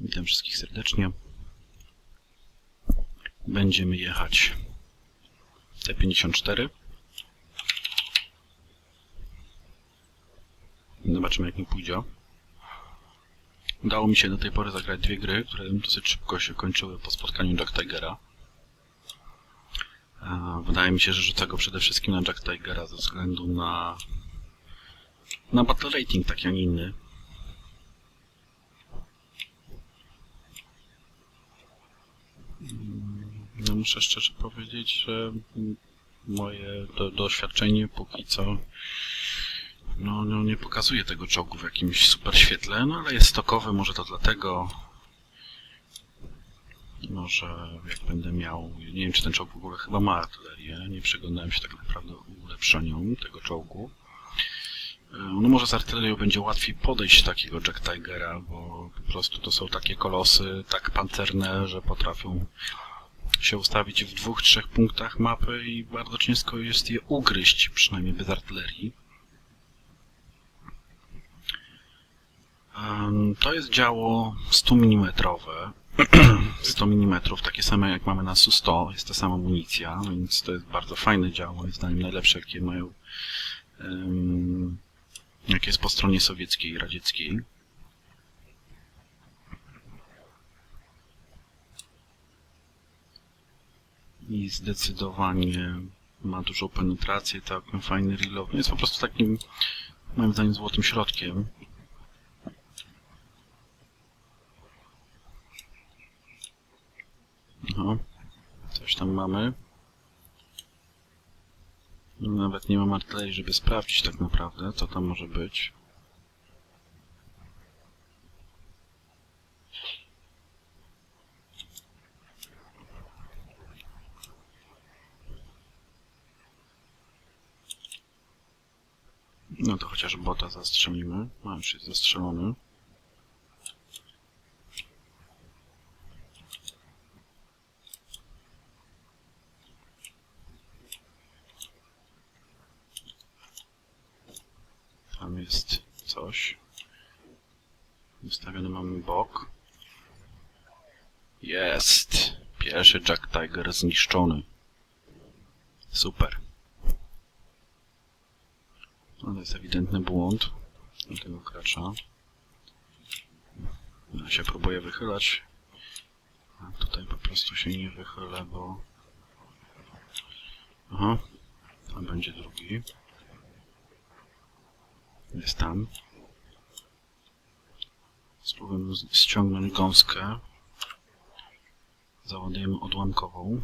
Witam wszystkich serdecznie. Będziemy jechać T54. Zobaczymy jak mi pójdzie. Udało mi się do tej pory zagrać dwie gry, które dosyć szybko się kończyły po spotkaniu Jack Tigera. E, Wydaje mi się, że rzucę go przede wszystkim na Jack Tigera ze względu na na battle rating taki, a nie inny. No muszę szczerze powiedzieć, że moje do, doświadczenie póki co no, no nie pokazuje tego czołgu w jakimś super świetle, no ale jest stokowy, może to dlatego może jak będę miał, nie wiem czy ten czołg w ogóle chyba ma artylerię, nie przyglądałem się tak naprawdę ulepszeniom tego czołgu. No może z artylerią będzie łatwiej podejść takiego Jack Tigera, bo po prostu to są takie kolosy tak pancerne, że potrafią się ustawić w dwóch, trzech punktach mapy i bardzo ciężko jest je ugryźć, przynajmniej bez artylerii. To jest działo 100 mm. 100 mm, takie same jak mamy na Su-100, jest ta sama amunicja, więc to jest bardzo fajne działo, moim zdaniem najlepsze jakie mają jak jest po stronie sowieckiej i radzieckiej. I zdecydowanie ma dużą penetrację, tak, fajny reload. Jest po prostu takim, moim zdaniem, złotym środkiem. No, coś tam mamy. Nawet nie mam artylerii, żeby sprawdzić tak naprawdę, co tam może być. No to chociaż bota zastrzelimy. A, już jest zastrzelony. Tam jest coś. Ustawiony mamy bok. Jest! Pierwszy Jack Tiger zniszczony. Super. No to jest ewidentny błąd tego gracza. Ja się próbuję wychylać. A tutaj po prostu się nie wychylę, bo... Aha. Tam będzie drugi. Jest tam. Spróbujemy ściągnąć gąskę. Załadujemy odłamkową.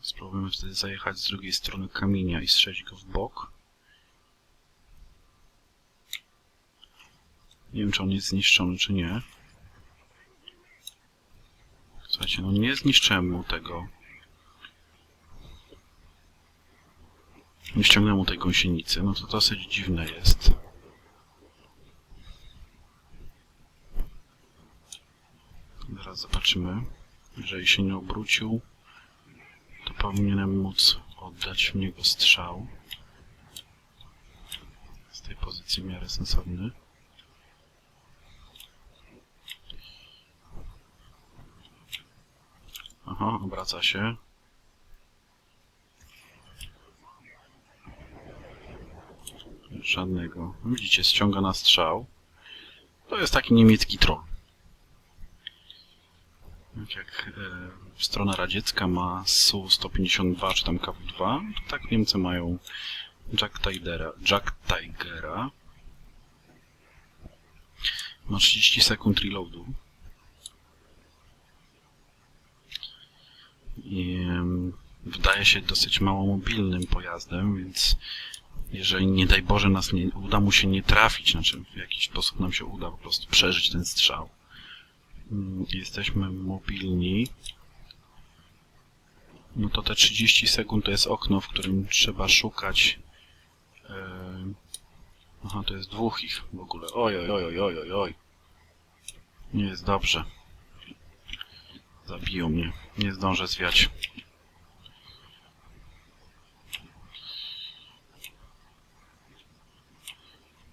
Spróbujemy wtedy zajechać z drugiej strony kamienia i strzelić go w bok. Nie wiem, czy on jest zniszczony, czy nie. Słuchajcie, no nie zniszczyłem mu tego. Nie ściągnąłem mu tej gąsienicy, no to dosyć dziwne jest. Zobaczymy. Jeżeli się nie obrócił, to powinienem móc oddać w niego strzał. Z tej pozycji w miarę sensowny. Aha, obraca się. Żadnego. Widzicie, ściąga na strzał. To jest taki niemiecki troll. Tak jak e, strona radziecka ma Su-152 czy tam KW-2, to tak Niemcy mają Jack Tigera. Jack Tigera. Ma 30 sekund reloadu. I wydaje się dosyć mało mobilnym pojazdem, więc jeżeli nie daj Boże nas nie, uda mu się nie trafić, znaczy w jakiś sposób nam się uda po prostu przeżyć ten strzał. Mm, Jesteśmy mobilni. No to te 30 sekund to jest okno, w którym trzeba szukać. em, Aha, to jest dwóch ich w ogóle. Oj, oj, oj, oj, oj, oj. Nie jest dobrze. Zabiją mnie. Nie zdążę zwiać.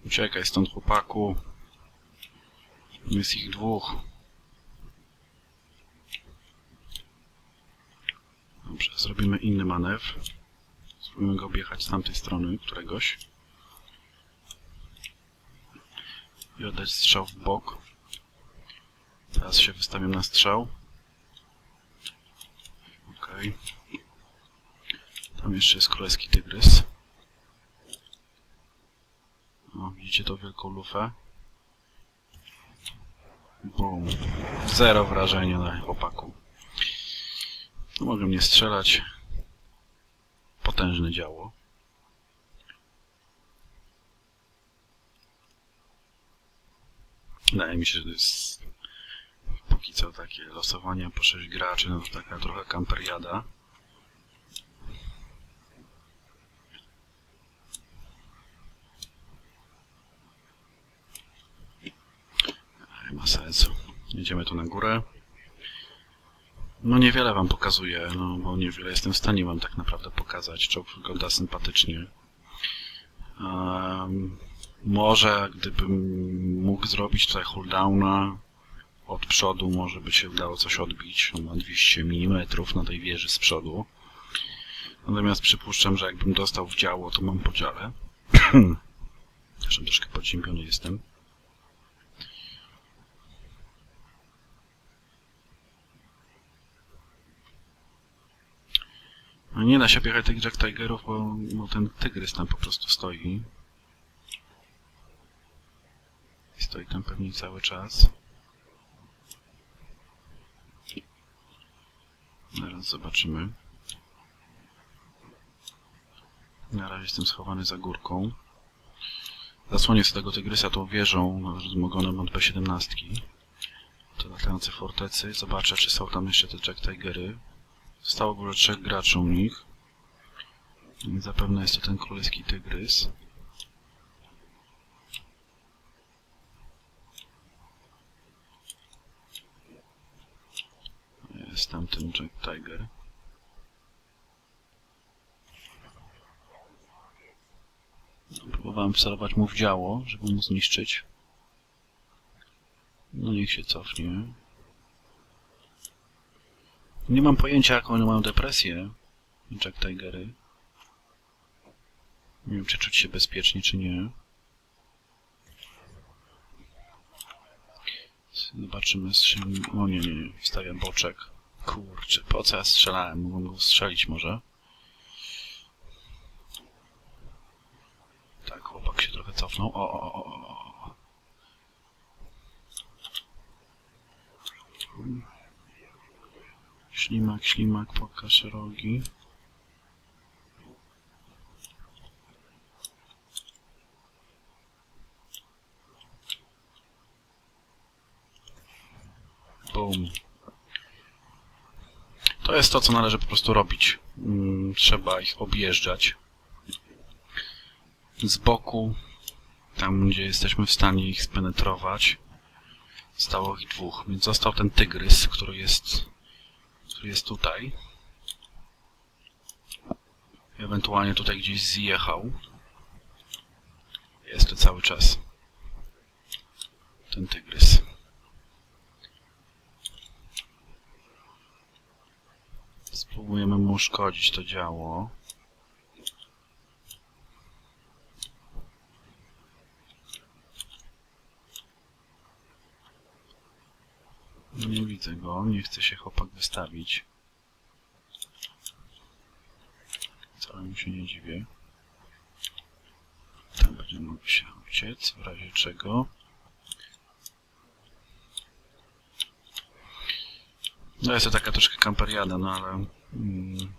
Uciekaj stąd, chłopaku. Jest ich dwóch. Dobrze, zrobimy inny manewr. Spróbujemy go objechać z tamtej strony, któregoś. I oddać strzał w bok. Teraz się wystawiam na strzał. Okej. Tam jeszcze jest królewski tygrys. O, widzicie tą wielką lufę? Bum. Zero wrażenia na chłopaku. No, mogę mnie strzelać. Potężne działo. Wydaje mi się, że to jest póki co takie losowania po 6 graczy, no to taka trochę kamperiada. Nie ma sensu. Jedziemy tu na górę. No niewiele wam pokazuję, no bo niewiele jestem w stanie wam tak naprawdę pokazać. Czołg wygląda sympatycznie. Um, może gdybym mógł zrobić tutaj hulldowna od przodu, może by się udało coś odbić. On ma 200 mm na tej wieży z przodu. Natomiast przypuszczam, że jakbym dostał w działo, to mam podziale. Zresztą troszkę podziębiony jestem. No nie da się objechać tych Jack Tigerów, bo, bo ten tygrys tam po prostu stoi. I stoi tam pewnie cały czas. Zaraz zobaczymy. Na razie jestem schowany za górką. Zasłonię tego tygrysa tą wieżą wzmogoną od B-17. Te latające fortecy. Zobaczę, czy są tam jeszcze te Jack Tigery. Zostało w ogóle trzech graczy u nich. Zapewne jest to ten królewski tygrys. Jest tam ten Jack Tiger. Próbowałem wcelować mu w działo, żeby mu zniszczyć. No niech się cofnie. Nie mam pojęcia, jaką one mają depresję, Jack Tigery. Nie wiem, czy czuć się bezpiecznie, czy nie. Zobaczymy, czym... O nie, nie, nie. Wstawiam boczek. Kurczę, po co ja strzelałem? Mogłem go strzelić może. Tak, chłopak się trochę cofnął. O, o, o, o. Ślimak, ślimak, pokaż rogi. Boom. To jest to, co należy po prostu robić. Mm, Trzeba ich objeżdżać. Z boku, tam gdzie jesteśmy w stanie ich spenetrować. Stało ich dwóch, więc został ten tygrys, który jest, który jest tutaj. Ewentualnie tutaj gdzieś zjechał. Jest to cały czas ten tygrys. Spróbujemy mu uszkodzić to działo. Nie widzę go, nie chce się chłopak wystawić. Wcale mu się nie dziwię. Tam będzie mógł się uciec, w razie czego. No jest to taka troszkę kamperiada, no ale... Mm,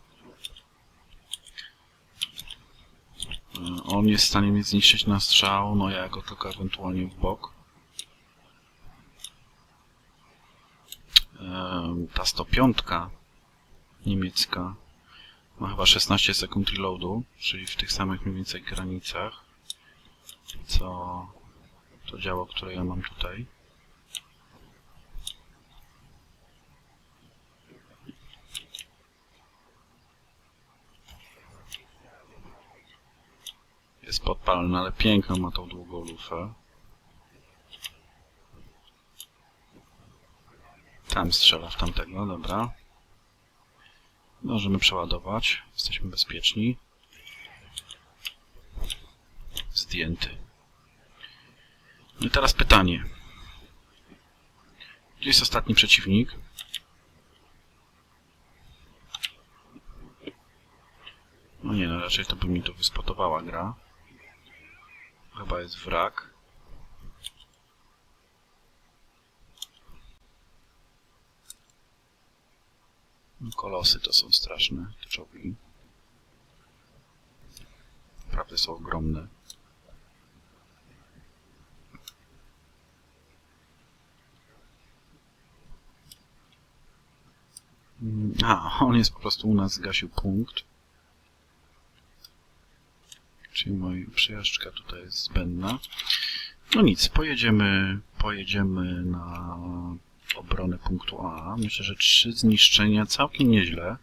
on jest w stanie mnie zniszczyć na strzał, no ja go tylko ewentualnie w bok. Ta 105 niemiecka ma chyba 16 sekund reloadu, czyli w tych samych mniej więcej granicach, co to działo, które ja mam tutaj. Jest podpalny, ale piękną ma tą długą lufę. Tam strzela w tamtego, dobra. Możemy przeładować. Jesteśmy bezpieczni. Zdjęty. No i teraz pytanie. Gdzie jest ostatni przeciwnik? No nie, no raczej to by mi to wyspotowała gra. Chyba jest wrak. Kolosy to są straszne, te czołgi. Naprawdę są ogromne. Mm, A, on jest po prostu u nas, zgasił punkt. Czyli moja przejażdżka tutaj jest zbędna. No nic, pojedziemy, pojedziemy na obronę punktu A. Myślę, że trzy zniszczenia całkiem nieźle.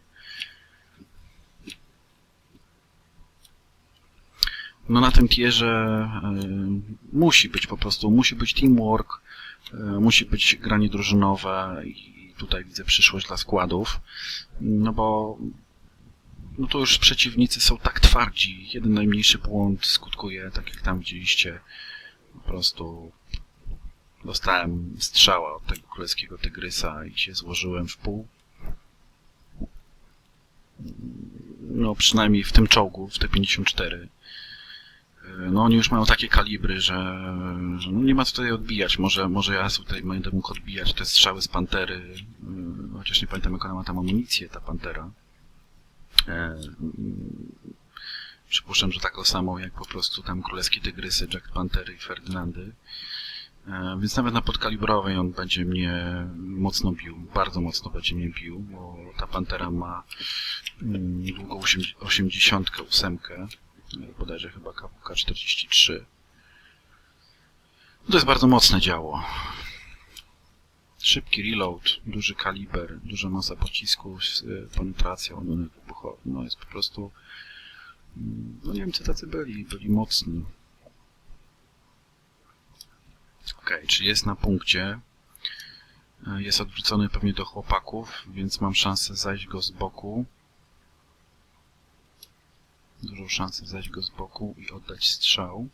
No na tym tierze y, musi być po prostu, musi być teamwork, y, musi być granie drużynowe i tutaj widzę przyszłość dla składów, no bo no to już przeciwnicy są tak twardzi. Jeden najmniejszy błąd skutkuje, tak jak tam widzieliście, po prostu dostałem strzała od tego królewskiego tygrysa i się złożyłem w pół. No przynajmniej w tym czołgu, w T-54. No oni już mają takie kalibry, że, że no nie ma co tutaj odbijać. Może, może ja tutaj będę mógł odbijać te strzały z Pantery, yy, chociaż nie pamiętam jak ona ma tam amunicję, ta Pantera. E, Przypuszczam, że taką samą jak po prostu tam królewskie tygrysy, Jack Pantery i Ferdynandy. E, Więc nawet na podkalibrowej on będzie mnie mocno bił, bardzo mocno będzie mnie bił, bo ta Pantera ma mm, długą 88, bodajże chyba KWK 43. To jest bardzo mocne działo. Szybki reload, duży kaliber, duża masa pocisków, y, penetracja, ładunek wybuchowy. No jest po prostu... mm, No Niemcy tacy byli, byli mocni. Ok, czy jest na punkcie. Y, Jest odwrócony pewnie do chłopaków, więc mam szansę zajść go z boku. Dużą szansę zajść go z boku i oddać strzał.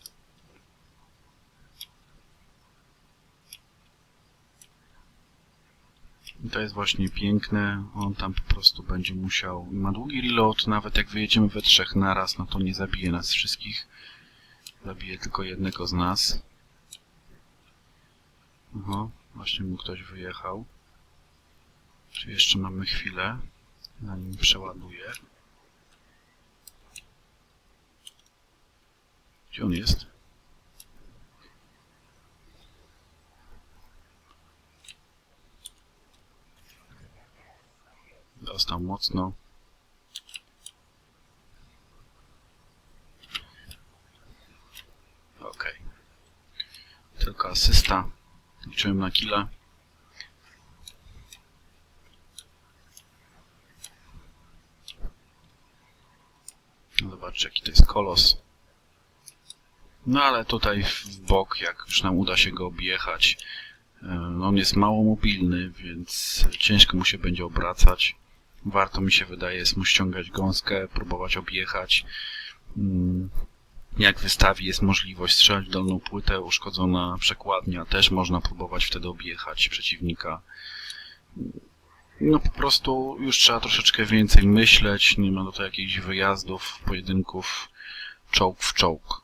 I to jest właśnie piękne. On tam po prostu będzie musiał. Ma długi reload, nawet jak wyjedziemy we trzech naraz, no to nie zabije nas wszystkich. Zabije tylko jednego z nas. Aha, właśnie mu ktoś wyjechał. Czy jeszcze mamy chwilę, zanim przeładuje. Gdzie on jest? Dostał mocno. Ok. Tylko asysta. Liczyłem na killa. Zobaczcie jaki to jest kolos. No ale tutaj w bok, jak już nam uda się go objechać, on jest mało mobilny, więc ciężko mu się będzie obracać. Warto mi się wydaje jest mu ściągać gąskę, próbować objechać. Jak wystawi jest możliwość strzelać w dolną płytę, uszkodzona przekładnia, też można próbować wtedy objechać przeciwnika. No po prostu już trzeba troszeczkę więcej myśleć, nie ma do tego jakichś wyjazdów, pojedynków czołg w czołg.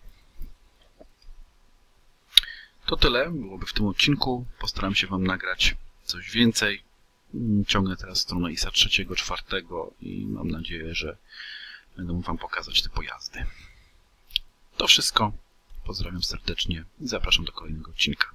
To tyle byłoby w tym odcinku. Postaram się Wam nagrać coś więcej. Ciągnę teraz stronę ISA trzeciego, czwartego i mam nadzieję, że będę mógł Wam pokazać te pojazdy. To wszystko. Pozdrawiam serdecznie i zapraszam do kolejnego odcinka.